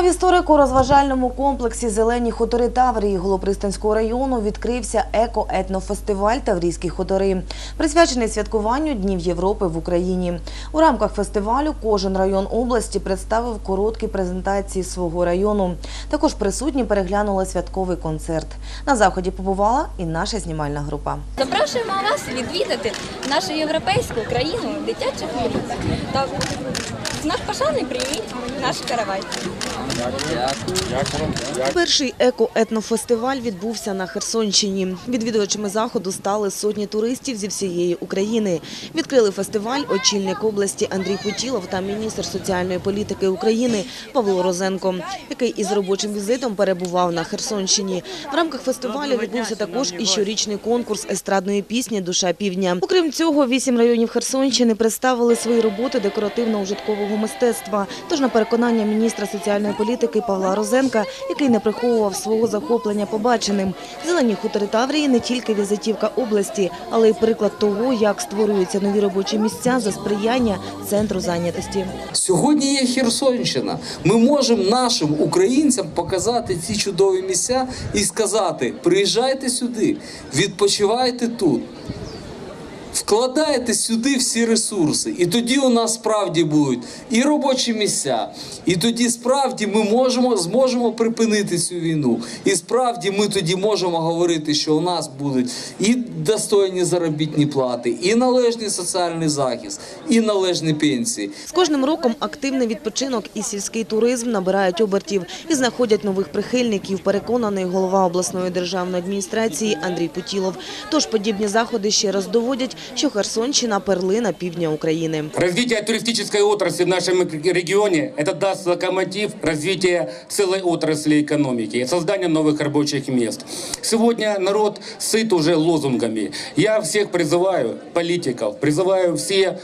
В історико-розважальному комплексі Зелені хутори Таврії Голопристанського району відкрився еко-етнофестиваль Таврійські хутори, присвячений святкуванню Днів Європи в Україні. У рамках фестивалю кожен район області представив короткі презентації свого району. Також присутні переглянули святковий концерт. На заході побувала і наша знімальна група. Запрошуємо вас відвідати нашу європейську країну дитячих мрій. Та в знак наш каравай. Перший еко-етнофестиваль відбувся на Херсонщині. Відвідувачами заходу стали сотні туристів зі всієї України. Відкрили фестиваль очільник області Андрій Путілов та міністр соціальної політики України Павло Розенко, який із робочим візитом перебував на Херсонщині. В рамках фестивалю відбувся також і щорічний конкурс естрадної пісні Душа півдня. Окрім цього, вісім районів Херсонщини представили свої роботи декоративно-ужиткового мистецтва. Тож на переконання міністра соціальної політики Павла Розенка, який не приховував свого захоплення побаченим. Зелені хутори Таврії не тільки візитівка області, але й приклад того, як створюються нові робочі місця за сприяння центру зайнятості. Сьогодні є Херсонщина. Ми можемо нашим українцям показати ці чудові місця і сказати: приїжджайте сюди, відпочивайте тут. Вкладайте сюди всі ресурси, і тоді у нас справді будуть і робочі місця, і тоді справді ми можемо зможемо припинити цю війну. І справді ми тоді можемо говорити, що у нас будуть і достойні заробітні плати, і належний соціальний захист, і належні пенсії. З кожним роком активний відпочинок і сільський туризм набирають обертів і знаходять нових прихильників, переконаний голова обласної державної адміністрації Андрій Путілов. Тож подібні заходи ще раз доводять, що Херсонщина – перлина півдня України. Развитие туристической отрасли в нашем регионе – это даст локомотив развития целой отрасли экономики и создания новых рабочих мест. Сегодня народ сыт уже лозунгами. Я всех призываю, политиков, призываю все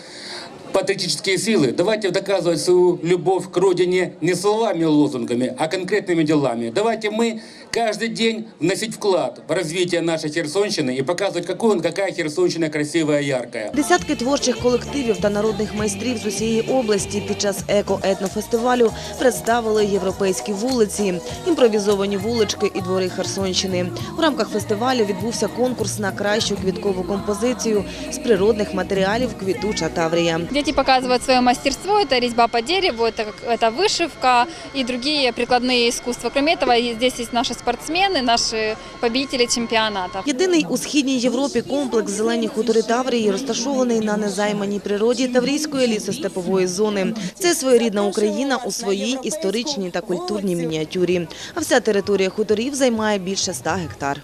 патриотические силы, давайте доказывать свою любовь к родине не словами и лозунгами, а конкретными делами. Давайте мы каждый день вносить вклад в развитие нашей Херсонщины и показывать, какой он, какая Херсонщина красивая, яркая. Десятки творчих колективів та народних майстрів з усієї області під час еко-етнофестивалю представили європейські вулиці, імпровізовані вулички і двори Херсонщини. У рамках фестивалю відбувся конкурс на кращу квіткову композицію з природних матеріалів «Квітуча Таврія». Дети показывают свое мастерство. Это резьба по дереву, это, как- это вышивка и другие прикладные искусства. Кроме этого, и здесь есть наши спортсмены, наши победители чемпионатов. Єдиний у східній Європі комплекс «Зелені хутори Таврії» розташований на незайманій природі Таврійської лісостепової зони. Це своєрідна Україна у своїй історичній та культурній мініатюрі. А вся територія хуторів займає більше 100 гектар.